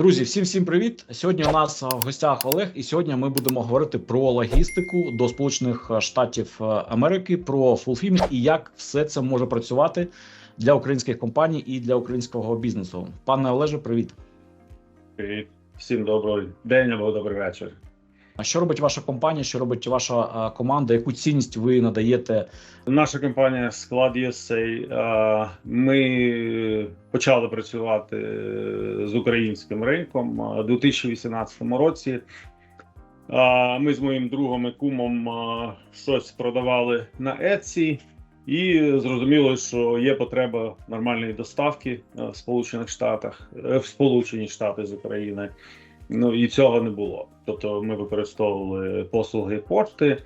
Друзі, всім всім привіт! Сьогодні у нас в гостях Олег, і сьогодні ми будемо говорити про логістику до Сполучених Штатів е, Америки, про Фулфім і як все це може працювати для українських компаній і для українського бізнесу. Пане Олеже, привіт! Привіт. Всім доброго день або добрий вечір. Що робить ваша компанія? Що робить ваша е, команда? Яку цінність ви надаєте? Наша компанія Склад USA, Ми почали працювати з українським ринком у 2018 році. Ми з моїм другом і кумом щось продавали на Etsy, і зрозуміло, що є потреба нормальної доставки в Сполучених Штатах, е, в Сполучені Штати з України. Ну і цього не було. Тобто ми використовували послуги пошти,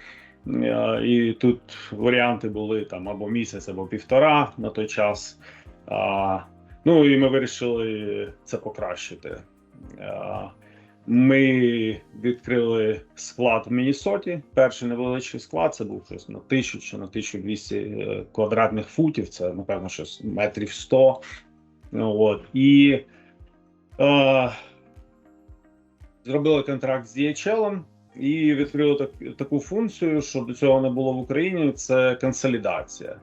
е, і тут варіанти були там або місяць, або півтора на той час. А, Ну і ми вирішили це покращити. А, Ми відкрили склад в Міннесоті. Перший невеличкий склад це був щось на 1000 чи на 1200 е, квадратних футів. Це напевно щось метрів 100. Ну, От і е, зробили контракт з DHL і відкрили так, таку функцію, що до цього не було в Україні. Це консолідація.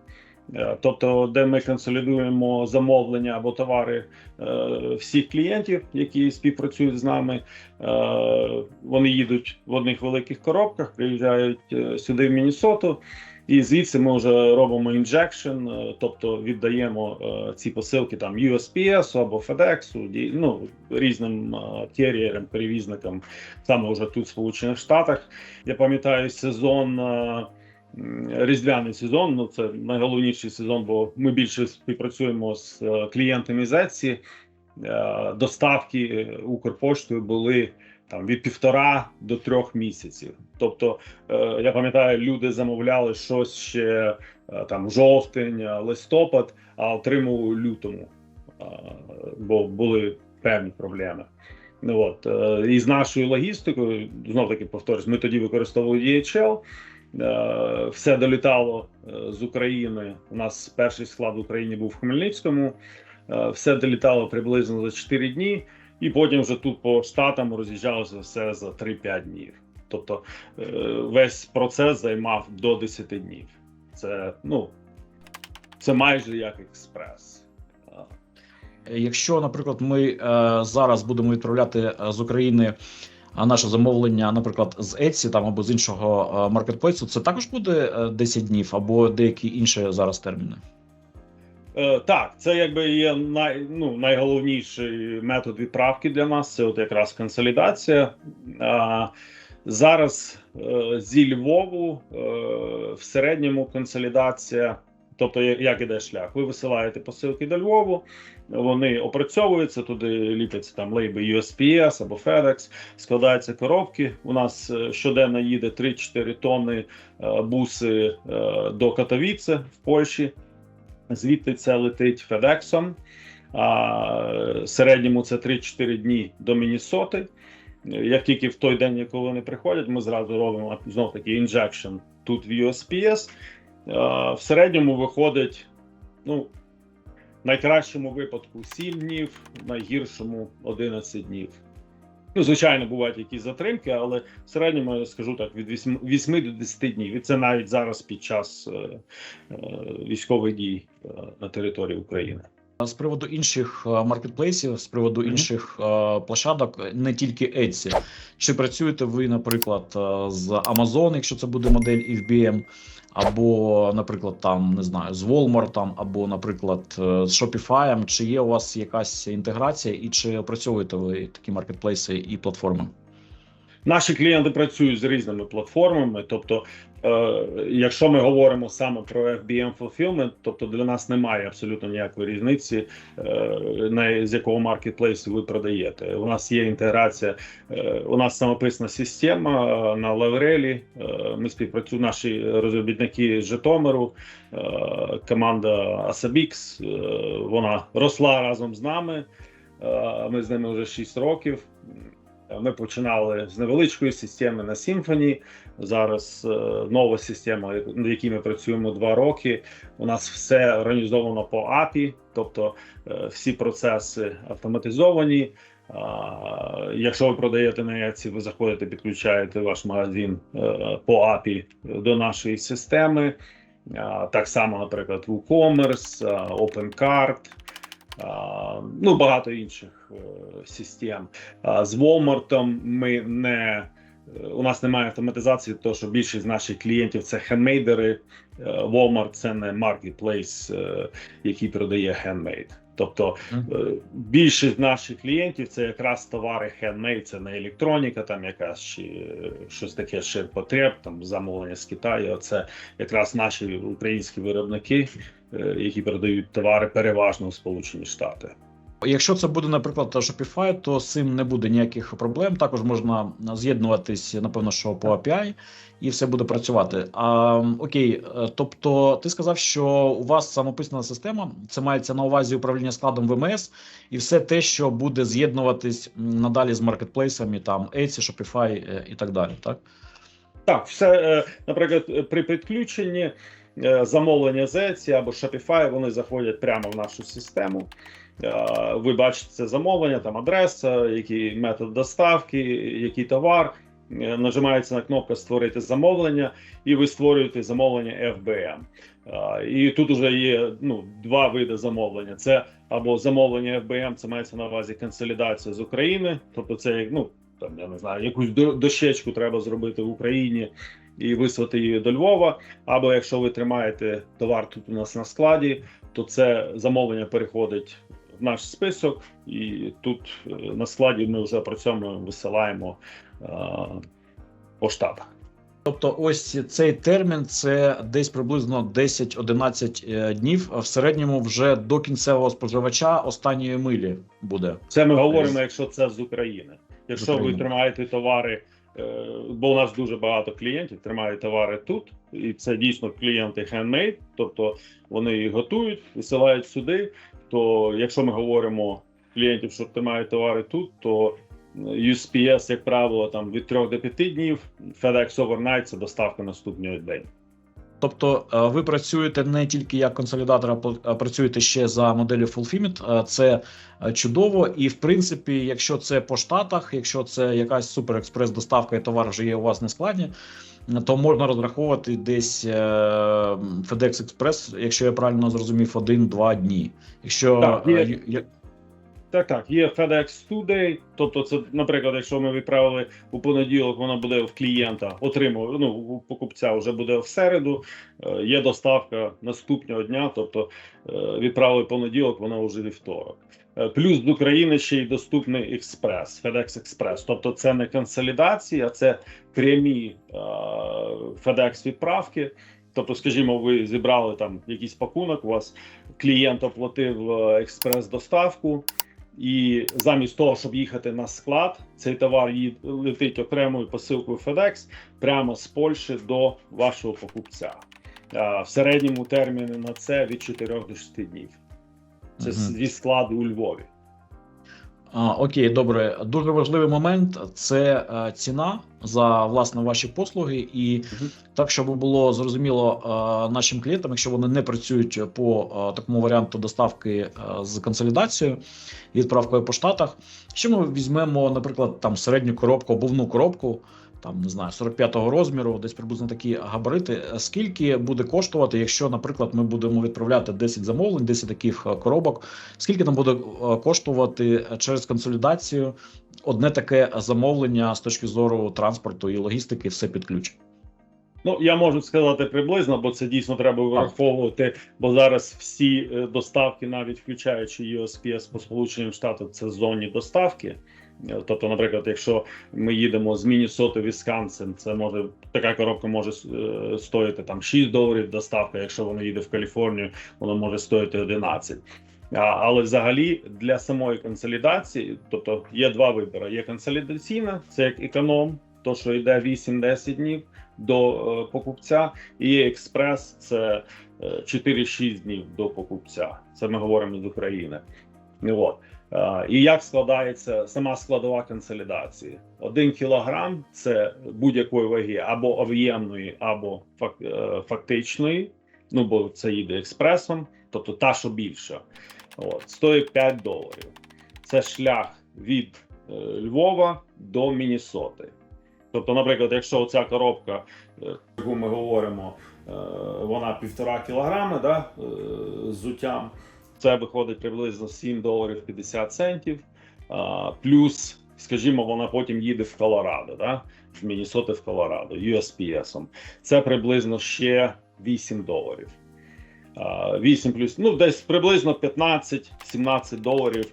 Е, Тобто, де ми консолідуємо замовлення або товари е, всіх клієнтів, які співпрацюють з нами, е, вони їдуть в одних великих коробках, приїжджають сюди в Міннесоту, і звідси ми вже робимо інжекшн, тобто віддаємо е, ці посилки там USPS або FedEx, ну, різним керієрам, перевізникам, саме вже тут в Сполучених Штатах. Я пам'ятаю сезон. е, Різдвяний сезон, ну це найголовніший сезон, бо ми більше співпрацюємо з е, клієнтами з Etsy. Е, Доставки Укрпоштою були там від півтора до трьох місяців. Тобто, е, я пам'ятаю, люди замовляли щось ще е, там жовтень, е, листопад, а отримували у лютому, бо були певні проблеми. Ну от і з нашою логістикою, знов таки повторюсь, ми тоді використовували DHL, все долітало з України. У нас перший склад в Україні був в Хмельницькому. Все долітало приблизно за 4 дні, і потім вже тут по штатам роз'їжджалося все за 3-5 днів. Тобто е, весь процес займав до 10 днів. Це ну це майже як експрес. Якщо, наприклад, ми е, зараз будемо відправляти е, з України наше замовлення, наприклад, з Etsy там або з іншого е, маркетплейсу, це також буде е, 10 днів або деякі інші зараз терміни. Е, так, це якби є най, ну, найголовніший метод відправки для нас. Це от якраз консолідація. А, зараз е, зі Львову е, в середньому консолідація. Тобто, як іде шлях? Ви висилаєте посилки до Львову, вони опрацьовуються, туди ліпляться там лейби USPS або FedEx, складаються коробки. У нас е, щоденно їде 3-4 тонни е, буси е, до Катовіце в Польщі. Звідти це летить Федексом. А середньому це 3-4 дні до Міннесоти. Як тільки в той день, коли вони приходять, ми зразу робимо знов таки інжекшн тут в USPS. А, В середньому виходить, ну, в найкращому випадку 7 днів, в найгіршому 11 днів. Ну, звичайно, бувають якісь затримки, але в середньому я скажу так від 8, 8 до 10 днів. І це навіть зараз під час е, е, військових дій е, на території України. З приводу інших е, маркетплейсів, з приводу інших е, площадок, не тільки Etsy. Чи працюєте ви, наприклад, е, з Amazon, якщо це буде модель FBM, або, наприклад, там не знаю, з Walmart, там, або, наприклад, з Shopify, чи є у вас якась інтеграція, і чи опрацьовуєте ви такі маркетплейси і платформи? Наші клієнти працюють з різними платформами. Тобто, якщо ми говоримо саме про FBM Fulfillment, тобто для нас немає абсолютно ніякої різниці, е, з якого маркетплейсу ви продаєте. У нас є інтеграція, е, у нас самописна система е, на Лаврелі. Е, ми співпрацюємо наші розробітники Житомиру, е, команда Asabix, е, вона росла разом з нами. Е, Ми з ними вже 6 років. Ми починали з невеличкої системи на Symfony. Зараз е, нова система, над якій ми працюємо два роки. У нас все організовано по API, тобто е, всі процеси автоматизовані. Якщо ви продаєте на Etsy, ви заходите, підключаєте ваш магазин е, по API до нашої системи. Так само, наприклад, WooCommerce, OpenCart, ну багато інших е, систем. З Walmart ми не е, у нас немає автоматизації, тому що більшість наших клієнтів це хендмейдери. Е, Walmart це не маркетплейс, який продає хендмейд. Тобто е, більшість наших клієнтів це якраз товари хендмейд, це не електроніка, там якась чи е, щось таке ширпотреб, там замовлення з Китаю. Це якраз наші українські виробники, е, які продають товари переважно в Сполучені Штати. Якщо це буде, наприклад, Shopify, то з цим не буде ніяких проблем. Також можна з'єднуватись, напевно, що по API, і все буде працювати. А, окей, е, тобто ти сказав, що у вас самописана система, це мається на увазі управління складом ВМС, і все те, що буде з'єднуватись надалі з маркетплейсами, там Etsy, Shopify е, і так далі. Так Так, все, е, наприклад, при підключенні замовлення з Etsy або Shopify, вони заходять прямо в нашу систему. Е, Ви бачите це замовлення, там адреса, який метод доставки, який товар. Е, Нажимається на кнопку Створити замовлення, і ви створюєте замовлення FBM. Е, І тут вже є ну, два види замовлення: це або замовлення FBM, це мається на увазі консолідація з України, тобто це як, ну, там я не знаю, якусь до- дощечку треба зробити в Україні і вислати її до Львова. Або якщо ви тримаєте товар тут у нас на складі, то це замовлення переходить наш список, і тут е, на складі ми вже при цьому висилаємо е, по штатах. Тобто, ось цей термін це десь приблизно 10-11 е, днів. В середньому вже до кінцевого споживача останньої милі буде. Це ми говоримо, якщо це з України. Якщо ви тримаєте товари, бо у нас дуже багато клієнтів тримають товари тут, і це дійсно клієнти handmade, тобто вони їх готують, висилають сюди. То якщо ми говоримо клієнтів, що тримають товари тут, то USPS, як правило, там від 3 до 5 днів, FedEx Overnight – це доставка наступного день. Тобто, е, ви працюєте не тільки як консолідатор, а працюєте ще за моделлю Fulfillment. Е, Це е, чудово. І в принципі, якщо це по штатах, якщо це якась суперекспрес доставка і товар вже є у вас на складі, е, то можна розраховувати десь е, FedEx Express, якщо я правильно зрозумів, один-два дні. Якщо Так, є. е, я- Так, так, є FedEx Today, тобто це, наприклад, якщо ми відправили у понеділок, воно буде в клієнта, отримує, ну, у покупця вже буде в середу, е, є доставка наступного дня, тобто відправили понеділок, воно вже вівторок. Е, Плюс з України ще й доступний експрес, FedEx Express. Тобто це не консолідація, це прямі е, FedEx відправки. Тобто, скажімо, ви зібрали там якийсь пакунок, у вас клієнт оплатив е, експрес-доставку, і замість того, щоб їхати на склад, цей товар летить окремою посилкою FedEx прямо з Польщі до вашого покупця. А, в середньому терміни на це від 4 до 6 днів. Це Мгм. зі складу у Львові. А, окей, добре. Дуже важливий момент це е, ціна за власне ваші послуги, і Мгм. так, щоб було зрозуміло е, нашим клієнтам, якщо вони не працюють по е, такому варіанту доставки е, з консолідацією відправкою по штатах. Що ми візьмемо, наприклад, там середню коробку, обувну коробку, там не знаю, 45-го розміру, десь приблизно такі габарити. Скільки буде коштувати, якщо, наприклад, ми будемо відправляти 10 замовлень, 10 таких е, коробок? Скільки нам буде е, коштувати через консолідацію одне таке замовлення з точки зору транспорту і логістики, все під ключ? Ну, я можу сказати приблизно, бо це дійсно треба враховувати, бо зараз всі е, доставки, навіть включаючи USPS по Сполученим Штатам, це зонні доставки. Е, Тобто, наприклад, якщо ми їдемо з Міннесоти в Вісконсин, це може така коробка може е, стоїти там 6 доларів доставка. Якщо вона їде в Каліфорнію, вона може стоїти 11. Але взагалі для самої консолідації, тобто є два вибори: є консолідаційна, це як економ, то що йде 8-10 днів до е, покупця, і експрес, це е, 4-6 днів до покупця. Це ми говоримо з України. От. І як складається сама складова консолідації? Один кілограм це будь-якої ваги або об'ємної, або е, фактичної. Ну бо це їде експресом, тобто та, що більша. От, стоїть 5 доларів. Це шлях від е, Львова до Міннесоти. Тобто, наприклад, якщо ця коробка, е, яку ми говоримо, вона півтора кілограми да, з зуттям, це виходить приблизно 7 доларів 50 центів. А, Плюс, скажімо, вона потім їде в Колорадо, да? з Міннесоти в Колорадо, USPS. Це приблизно ще 8 доларів. А, 8 плюс, ну, десь приблизно 15-17 доларів.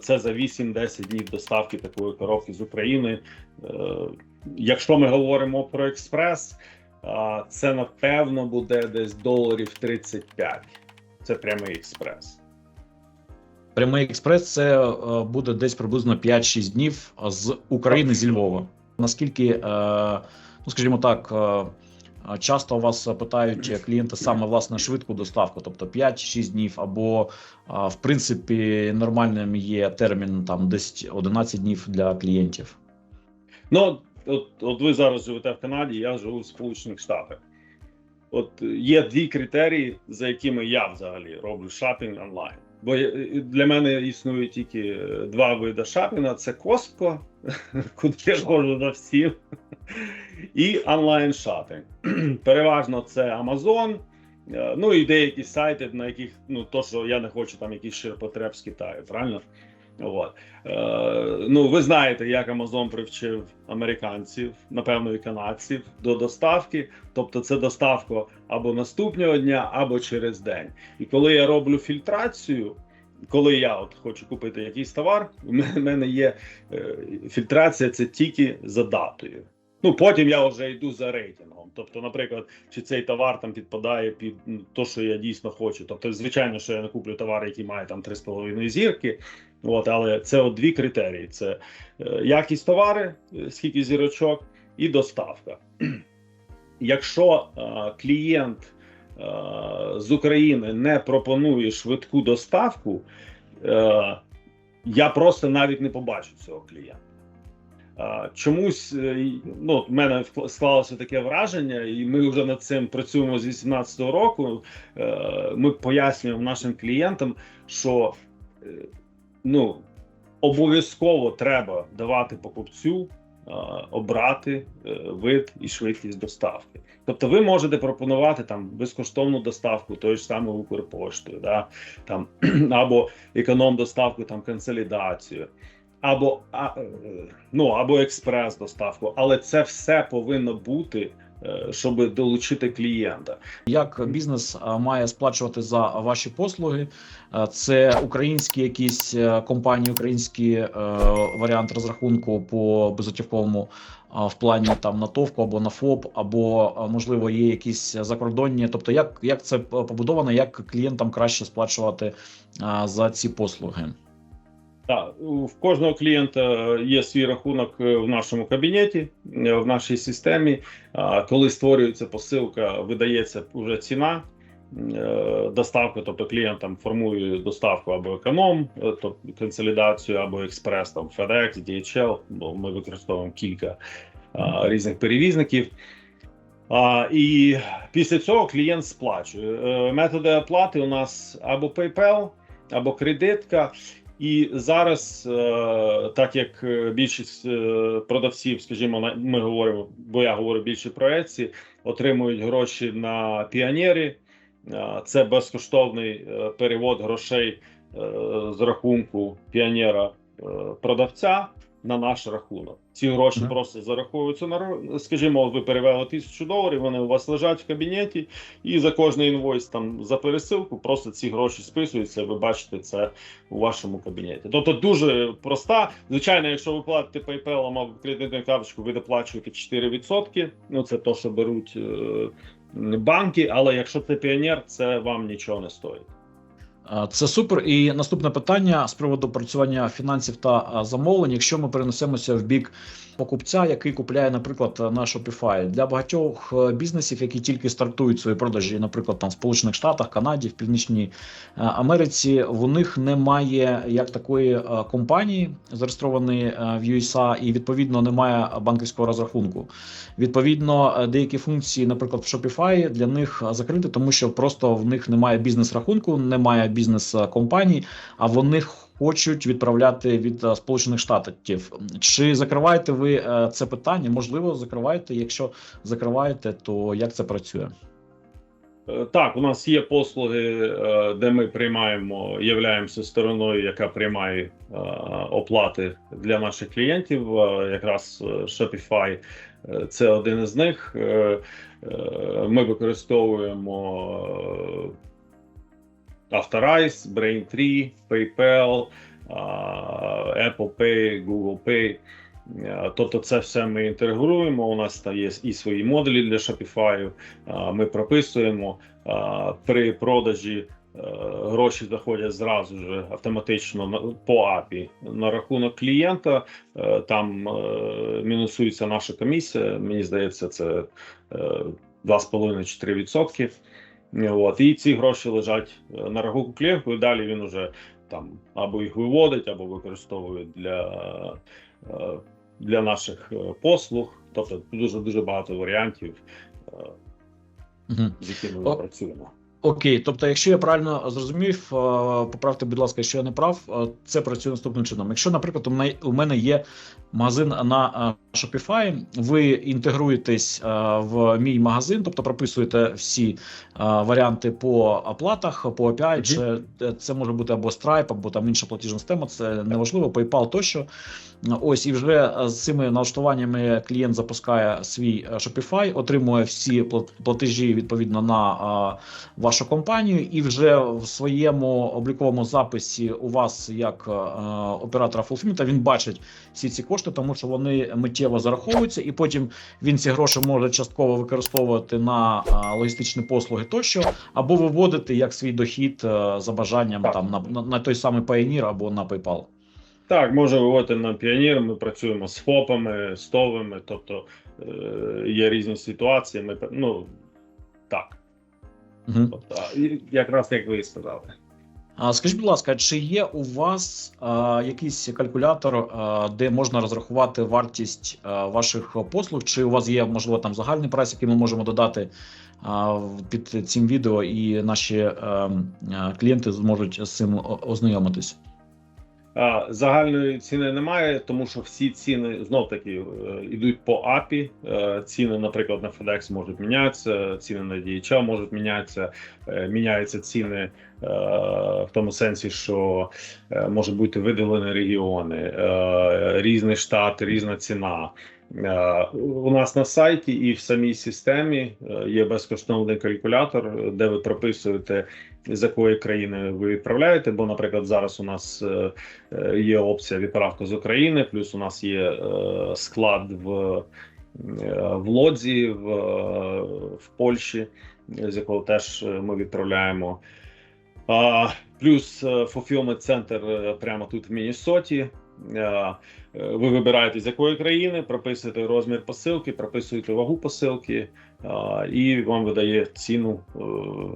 Це за 8-10 днів доставки такої коробки з України. Е, Якщо ми говоримо про експрес, це напевно буде десь доларів 35. Це прямий експрес. Прямий експрес це е, буде десь приблизно 5-6 днів з України зі Львова. Наскільки, е, ну скажімо так, е, часто вас питають клієнти саме власне швидку доставку, тобто 5-6 днів, або в принципі нормальним є термін там десь 11 днів для клієнтів. Ну, от, от ви зараз живете в Канаді, я живу в Сполучених Штатах. От є дві критерії, за якими я взагалі роблю шопінг онлайн. Бо для мене існує тільки е, два види шопінгу: це Costco, куди я ходжу на всім, і онлайн шопінг. Переважно це Amazon, е, ну і деякі сайти, на яких ну то, що я не хочу там якийсь ширпотреб з Китаю, правильно? От. Е, ну, ви знаєте, як Amazon привчив американців, напевно, і канадців до доставки. Тобто, це доставка або наступного дня, або через день. І коли я роблю фільтрацію, коли я от хочу купити якийсь товар, у мене є е, фільтрація, це тільки за датою. Ну, потім я вже йду за рейтингом. Тобто, наприклад, чи цей товар там підпадає під ну, то, що я дійсно хочу. Тобто, звичайно, що я не куплю товар, який має там 3,5 зірки. От, але це от дві критерії: це е, якість товари, е, скільки зірочок, і доставка. Якщо е, клієнт з України не пропонує швидку доставку, я просто навіть не побачу цього клієнта. Чомусь ну, в мене склалося таке враження, і ми вже над цим працюємо з 2018 року. Ми пояснюємо нашим клієнтам, що ну, обов'язково треба давати покупцю е, обрати е, вид і швидкість доставки. Тобто, ви можете пропонувати там безкоштовну доставку тої ж самої Укрпоштою, да, там, або економ-доставку, там консолідацію, або, а, е, ну, або експрес-доставку, але це все повинно бути. Е, Щоб долучити клієнта, Як бізнес має сплачувати за ваші послуги? Е, Це українські якісь е, компанії, український е, варіант розрахунку по безготівковому в плані там на ТОВКу або на ФОП, або можливо є якісь закордонні. Тобто, як, як це побудовано, як клієнтам краще сплачувати за ці послуги? Так, в кожного клієнта є свій рахунок е, в нашому кабінеті, е, в нашій системі. Коли створюється посилка, видається вже ціна е, доставки, тобто клієнт там формує доставку або економ, е, тобто консолідацію, або експрес, там FedEx, DHL, бо ми використовуємо кілька різних перевізників. А, і після цього клієнт сплачує. Е, Методи оплати у нас або PayPal, або кредитка. І зараз, е, так як е, більшість е, продавців, скажімо, ми говоримо, бо я говорю більше про Еці, отримують гроші на піонері. Е, Це безкоштовний перевод грошей з рахунку піонера продавця на наш рахунок. Ці гроші Мгм. просто зараховуються на скажімо, ви перевели тисячу доларів, вони у вас лежать в кабінеті, і за кожний інвойс там за пересилку просто ці гроші списуються. Ви бачите це у вашому кабінеті. Тобто дуже проста. Звичайно, якщо ви платите PayPal або кредитну карточку, ви доплачуєте 4%. Ну це то, що беруть е, банки. Але якщо це піонер, це вам нічого не стоїть. Е, Це супер. І наступне питання з приводу працювання фінансів та замовлень. Якщо ми перенесемося в бік покупця, який купляє, наприклад, на Shopify. для багатьох е, бізнесів, які тільки стартують свої продажі, наприклад, там в Сполучених Штатах, Канаді, в Північній е, Америці, у них немає як такої е, компанії, зареєстрованої в USA, і відповідно немає банківського розрахунку. Відповідно, деякі функції, наприклад, в Shopify для них закриті, тому що просто в них немає бізнес-рахунку, немає бізнес-компаній, а вони хочуть відправляти від е, Сполучених Штатів. Чи закриваєте ви е, це питання? Можливо, закриваєте. Якщо закриваєте, то як це працює? Е, Так, у нас є послуги, де ми приймаємо, являємося стороною, яка приймає оплати для наших клієнтів. Якраз Shopify це один із них. Ми використовуємо е, Authorize, Braintree, PayPal, Apple Pay, Google Pay. Тобто, це все ми інтегруємо. У нас там є і свої модулі для Shopify. Ми прописуємо при продажі. е, Гроші заходять зразу ж автоматично по API на рахунок клієнта. Е, Там е, мінусується наша комісія. Мені здається, це е, 2,5-4%. От, і ці гроші лежать е, на рахунку клієнту, і далі він уже там або їх виводить, або використовує для, е, для наших е, послуг. Тобто дуже дуже багато варіантів, з якими ми працюємо. Окей, тобто, якщо я правильно зрозумів, поправте, будь ласка, якщо я не прав, це працює наступним чином. Якщо, наприклад, у мене є магазин на е, Shopify, ви інтегруєтесь е, в мій магазин, тобто прописуєте всі е, варіанти по оплатах, по API, чи це може бути або Stripe, або там інша платіжна система, це неважливо, PayPal тощо. Ось і вже з цими налаштуваннями клієнт запускає свій Shopify, отримує всі платежі відповідно на вашу компанію, і вже в своєму обліковому записі у вас, як оператора фулфілмента, він бачить всі ці кошти, тому що вони миттєво зараховуються, і потім він ці гроші може частково використовувати на логістичні послуги тощо, або виводити як свій дохід е, за бажанням Так. там на, на, на той самий Payoneer або на PayPal. Так, може виводити на піонір. Ми працюємо з ФОПами, з ТОВами, тобто е, є різні ситуації. Ми ну так, Угу. тобто, якраз як ви сказали. Скажіть, будь ласка, чи є у вас а, якийсь калькулятор, а, де можна розрахувати вартість а, ваших послуг? Чи у вас є можливо там загальний прайс, який ми можемо додати а, під цим відео, і наші а, а, клієнти зможуть з цим ознайомитись? Загальної ціни немає, тому що всі ціни знов таки е, йдуть по API. Е, Ціни, наприклад, на FedEx можуть мінятися, ціни на DHL можуть мінятися. Е, Міняються ціни в тому сенсі, що можуть бути виділені регіони, різний штати, різна ціна. Е, У нас на сайті і в самій системі е, є безкоштовний калькулятор, де ви прописуєте з якої країни ви відправляєте. Бо, наприклад, зараз у нас е, є опція відправка з України, плюс у нас є склад в, в Лодзі, в, в Польщі, з якого теж ми відправляємо. Плюс fulfillment центр прямо тут в Міннесоті. Е, е, Ви вибираєте з якої країни, прописуєте розмір посилки, прописуєте вагу посилки, і вам видає ціну е,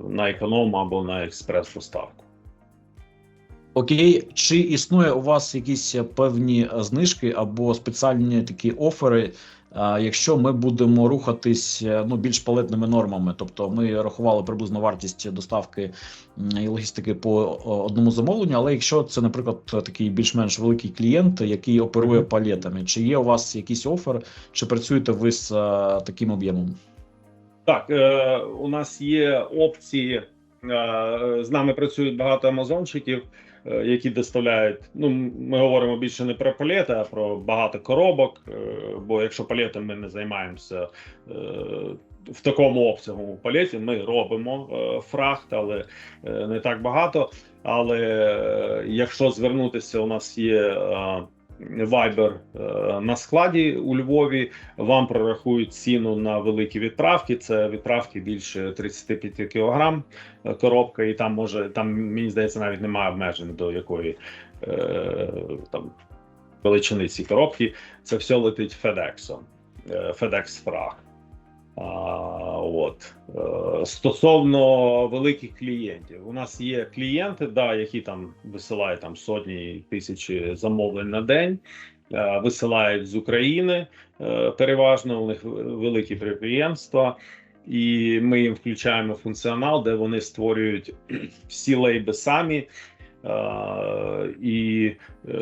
на економ або на експрес доставку. Окей, чи існує у вас якісь певні е, знижки або спеціальні такі офери, е, якщо ми будемо рухатись е, ну більш палетними нормами? Тобто ми рахували приблизно вартість доставки і логістики по одному замовленню, але якщо це, наприклад, такий більш-менш великий клієнт, який оперує палетами, чи є у вас якийсь офер, чи працюєте ви з е, таким об'ємом? Так, е, у нас є опції. Е, з нами працюють багато амазончиків, е, які доставляють. Ну, ми говоримо більше не про палети, а про багато коробок. Е, бо якщо політи, ми не займаємося е, в такому обсягу палеті, ми робимо е, фрахт, але е, не так багато. Але е, якщо звернутися, у нас є. Е, Viber е, на складі у Львові вам прорахують ціну на великі відправки. Це відправки більше 35 кг коробка, і там може там мені здається навіть немає обмежень до якої е, там величини ці коробки. Це все летить FedEx, е, FedEx Frag. От е, стосовно великих клієнтів, у нас є клієнти, да, які там висилають там сотні тисячі замовлень на день, е, висилають з України е, переважно. У них великі підприємства, і ми їм включаємо функціонал, де вони створюють всі лейби самі. і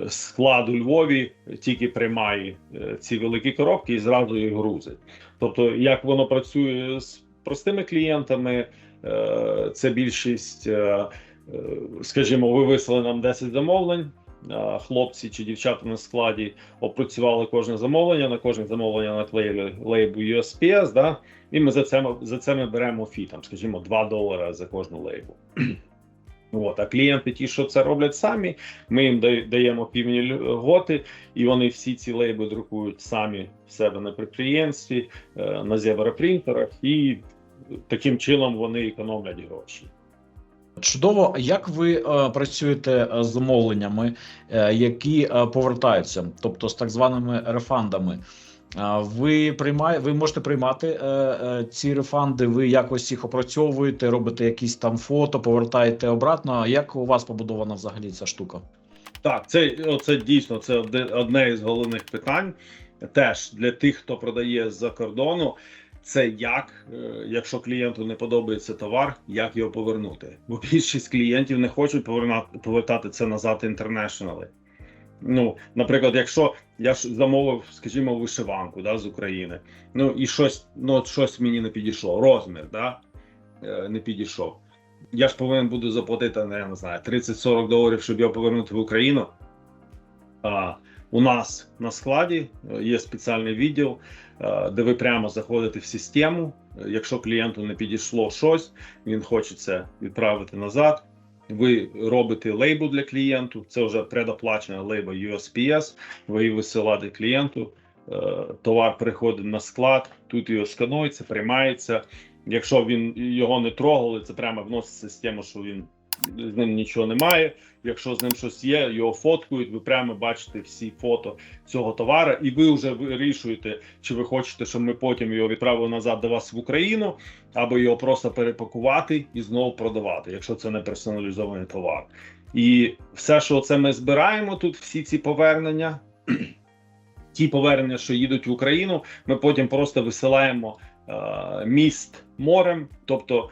склад у Львові тільки приймає ці великі коробки і зразу їх грузить. Тобто, як воно працює з простими клієнтами, е, це більшість, е, е, скажімо, ви вислали нам 10 замовлень. Хлопці чи дівчата на складі опрацювали кожне замовлення, на кожне замовлення наклеїли лейбу USPS, да? і ми за це, за це ми беремо фі, там, скажімо, 2 долари за кожну лейбу. От, а клієнти, ті, що це роблять самі, ми їм даємо півні льготи, і вони всі ці лейби друкують самі в себе на підприємстві, е, на зебрапринтерах, і таким чином вони економлять гроші. Чудово, як ви е, працюєте е, з замовленнями, е, які е, повертаються, тобто з так званими рефандами? Ви приймає, ви можете приймати е, е, ці рефанди, ви якось їх опрацьовуєте, робите якісь там фото, повертаєте обратно. Як у вас побудована взагалі ця штука? Так, це оце дійсно це одне, із головних питань. Теж для тих, хто продає з-за кордону, це як, е, якщо клієнту не подобається товар, як його повернути. Бо більшість клієнтів не хочуть повертати це назад інтернешнали. Ну, наприклад, якщо я ж замовив, скажімо, вишиванку да, з України, ну і щось, ну, щось мені не підійшло, розмір, да, е, не підійшов. Я ж повинен буду заплатити, ну, я не знаю, 30-40 доларів, щоб його повернути в Україну. А, у нас на складі е, є спеціальний відділ, е, де ви прямо заходите в систему. Якщо клієнту не підійшло щось, він хоче це відправити назад. Ви робите лейбл для клієнту. Це вже предоплачена лейба USPS. Ви її висилаєте клієнту. е, Товар приходить на склад, тут його сканується, приймається. Якщо він його не трогали, це прямо вносить систему, що він з ним нічого немає. Якщо з ним щось є, його фоткують. Ви прямо бачите всі фото цього товара, і ви вже вирішуєте, чи ви хочете, щоб ми потім його відправили назад до вас в Україну, або його просто перепакувати і знову продавати, якщо це не персоналізований товар. І все, що це ми збираємо тут, всі ці повернення, ті повернення, що їдуть в Україну, ми потім просто висилаємо е, міст морем. Тобто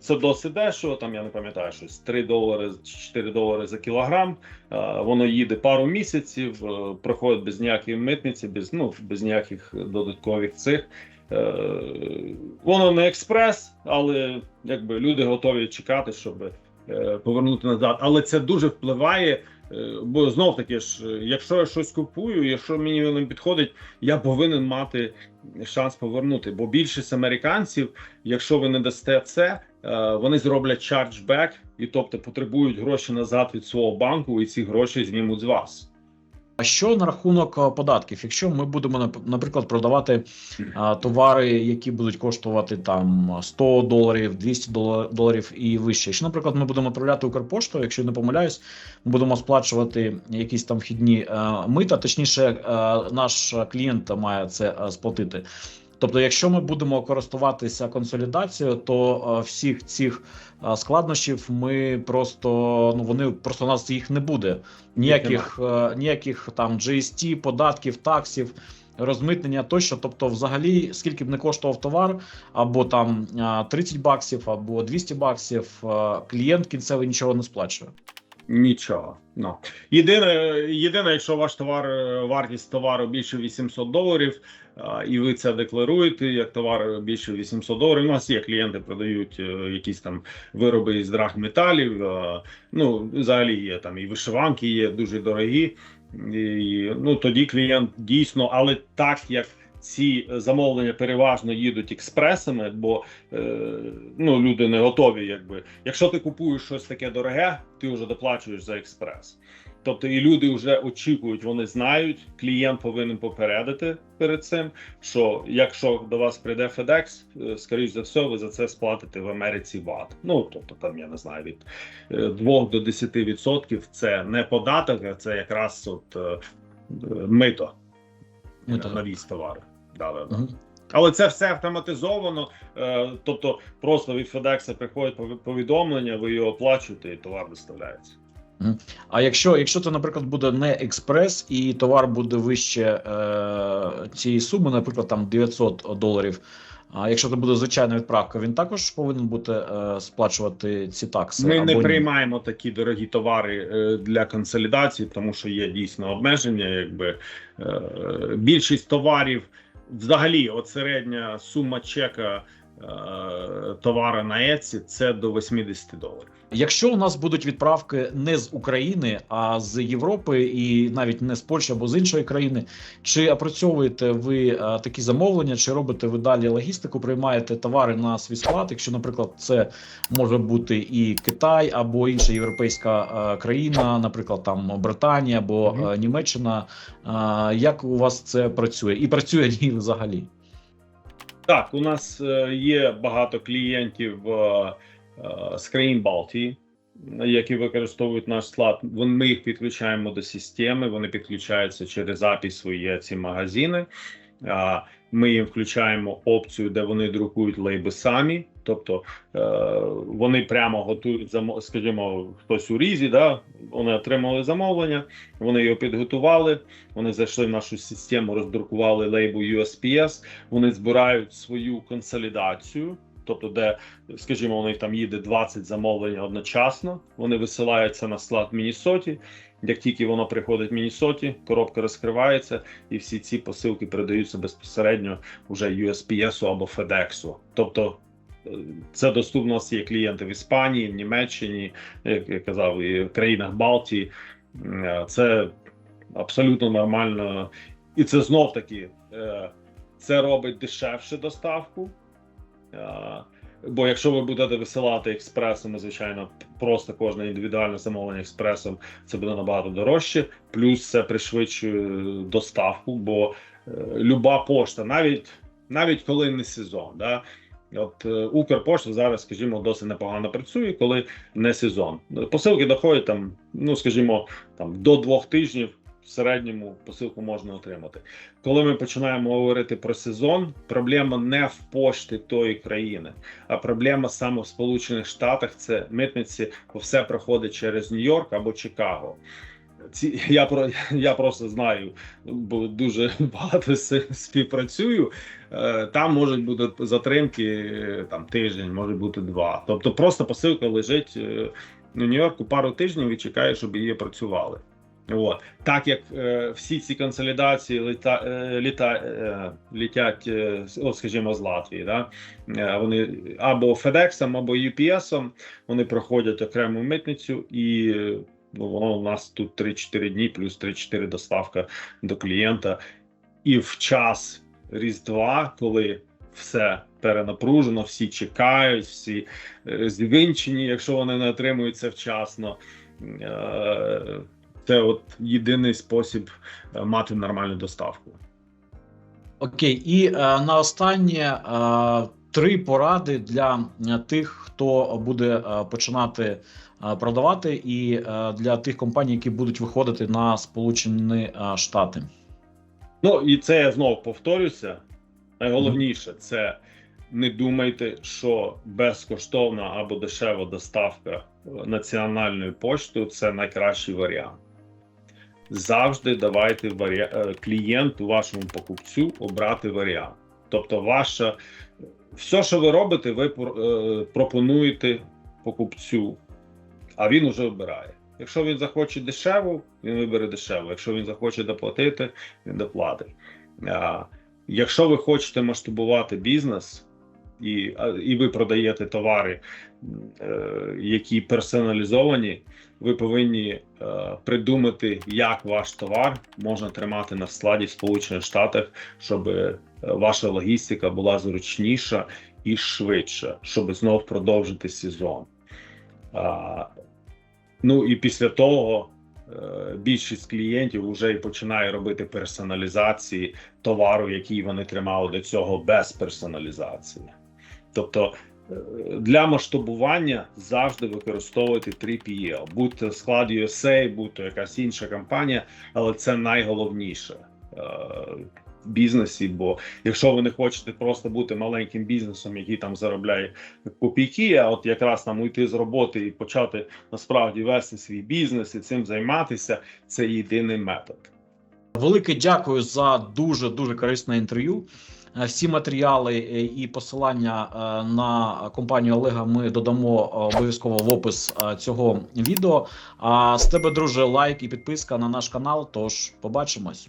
це досить дешево, там я не пам'ятаю щось 3 долари чи 4 долари за кілограм. Е, воно їде пару місяців, е, проходить без ніякої митниці, без ну без ніяких додаткових цих. Е, Воно не експрес, але якби люди готові чекати, щоб повернути назад. Але це дуже впливає. Е, Бо знов таки ж, е, якщо я щось купую, якщо мені не підходить, я повинен мати шанс повернути. Бо більшість американців, якщо ви не дасте це, е, вони зроблять чарджбек і тобто потребують гроші назад від свого банку, і ці гроші знімуть з вас. А що на рахунок е, податків? Якщо ми будемо наприклад продавати а, товари, які будуть коштувати там 100 доларів, 200 доларів і вище. Якщо, наприклад, ми будемо відправляти Укрпошту, якщо не помиляюсь, ми будемо сплачувати якісь там вхідні е, мита, точніше, е, наш клієнт має це е, сплатити. Тобто, якщо ми будемо користуватися консолідацією, то е, всіх цих е, складнощів ми просто ну вони просто у нас їх не буде. Ніяких е, ніяких там GST, податків, таксів. Розмитнення тощо, тобто, взагалі, скільки б не коштував товар, або там е, 30 баксів, або 200 баксів, клієнт кінцевий нічого не сплачує. Нічого. Ну. Єдине, єдине, якщо ваш товар, вартість товару більше 800 доларів, і ви це декларуєте як товар більше 800 доларів. У нас є клієнти, продають е, якісь там вироби із драгметалів. Ну, взагалі є там і вишиванки є дуже дорогі. І, ну, тоді клієнт дійсно, але так як. Ці замовлення переважно їдуть експресами, бо е, ну люди не готові. Якби якщо ти купуєш щось таке дороге, ти вже доплачуєш за експрес. Тобто і люди вже очікують, вони знають, клієнт повинен попередити перед цим, що якщо до вас прийде FedEx, е, скоріш за все, ви за це сплатите в Америці ВАТ. Ну тобто там я не знаю від е, 2 до 10 відсотків. Це не податок, а це якраз от е, е, мито на віз товару. Да, да, да. Мгм. Але це все автоматизовано. Е, тобто, просто від FedEx приходить повідомлення, ви його оплачуєте, і товар доставляється. А якщо, якщо це, наприклад, буде не експрес і товар буде вище е, цієї суми, наприклад, там 900 доларів. А якщо це буде звичайна відправка, він також повинен бути е, сплачувати ці такси. Ми або не ні? приймаємо такі дорогі товари е, для консолідації, тому що є дійсно обмеження. Якби е, більшість товарів, взагалі, от середня сума чека е, товара на Etsy – це до 80 доларів. Якщо у нас будуть відправки не з України, а з Європи, і навіть не з Польщі або з іншої країни, чи опрацьовуєте ви е, такі замовлення, чи робите ви далі логістику, приймаєте товари на свій склад? Якщо, наприклад, це може бути і Китай або інша європейська е, країна, наприклад, там Британія або Німеччина, як у вас це працює? І працює ні взагалі? Так, у нас е, є багато клієнтів е, е, з країн Балтії, які використовують наш склад. Ми їх підключаємо до системи, вони підключаються через API свої ці магазини. Ми їм включаємо опцію, де вони друкують лейби самі. Тобто е, вони прямо готують скажімо, хтось у різі, да, вони отримали замовлення, вони його підготували, вони зайшли в нашу систему, роздрукували лейбу USPS, вони збирають свою консолідацію, тобто, де, скажімо, у них там їде 20 замовлень одночасно. Вони висилаються на склад в Міннесоті. Як тільки воно приходить в Міннесоті, коробка розкривається, і всі ці посилки передаються безпосередньо вже USPS або FedEx. Тобто. Це доступно у нас є клієнти в Іспанії, Німеччині, як я казав, і в країнах Балтії. Е, Це абсолютно нормально. І це знов таки е, це робить дешевше доставку. Е, Бо якщо ви будете висилати експресом, звичайно, просто кожне індивідуальне замовлення експресом, це буде набагато дорожче. Плюс це пришвидшує доставку, бо люба пошта, навіть навіть коли не сезон, да. От е, Укрпошта зараз, скажімо, досить непогано працює, коли не сезон. Посилки доходять там, ну скажімо, там до двох тижнів в середньому посилку можна отримати. Коли ми починаємо говорити про сезон, проблема не в пошті тої країни, а проблема саме в Сполучених Штатах. Це митниці, все проходить через Нью-Йорк або Чикаго. Ці я про я просто знаю, бо дуже багато співпрацюю. Е, Там можуть бути затримки е, там тиждень, може бути два. Тобто, просто посилка лежить е, в Нью-Йорку пару тижнів і чекає, щоб її працювали. От так як е, всі ці консолідації літа, е, літа, е, літять, е, от, скажімо, з Латвії, да? е, вони або FedEx, або UPS, вони проходять окрему митницю, і е, воно у нас тут 3-4 дні, плюс 3-4 доставка до клієнта. І в час Різдва, коли все перенапружено, всі чекають, всі е, звінчені, якщо вони не отримуються вчасно. Е, Це от єдиний спосіб е, мати нормальну доставку. Окей, і е, на останнє е, три поради для е, тих, хто буде е, починати е, продавати, і е, для тих компаній, які будуть виходити на Сполучені е, Штати. Ну і це я знову повторюся. Найголовніше це не думайте, що безкоштовна або дешева доставка е, національною поштою це найкращий варіант. Завжди давайте е, клієнту, вашому покупцю обрати варіант. Тобто, ваша все, що ви робите, ви е, пропонуєте покупцю, а він уже обирає. Якщо він захоче дешево, він вибере дешево. Якщо він захоче доплатити, він доплатить. Якщо ви хочете масштабувати бізнес і, і ви продаєте товари, е, які персоналізовані, ви повинні е, придумати, як ваш товар можна тримати на складі в Сполучених Штатах, щоб ваша логістика була зручніша і швидша, щоб знов продовжити сезон. А, Ну і після того е, більшість клієнтів вже і починає робити персоналізації товару, який вони тримали до цього без персоналізації. Тобто е, для масштабування завжди використовуйте 3PL, будь то склад USA, будь то якась інша компанія, але це найголовніше. Бізнесі. Бо якщо ви не хочете просто бути маленьким бізнесом, який там заробляє копійки, а от якраз там уйти з роботи і почати насправді вести свій бізнес і цим займатися, це єдиний метод. Велике дякую за дуже дуже корисне інтерв'ю. Е, Всі матеріали е, і посилання е, на компанію Олега ми додамо обов'язково в опис цього відео. А з тебе, друже, лайк і підписка на наш канал. Тож побачимось.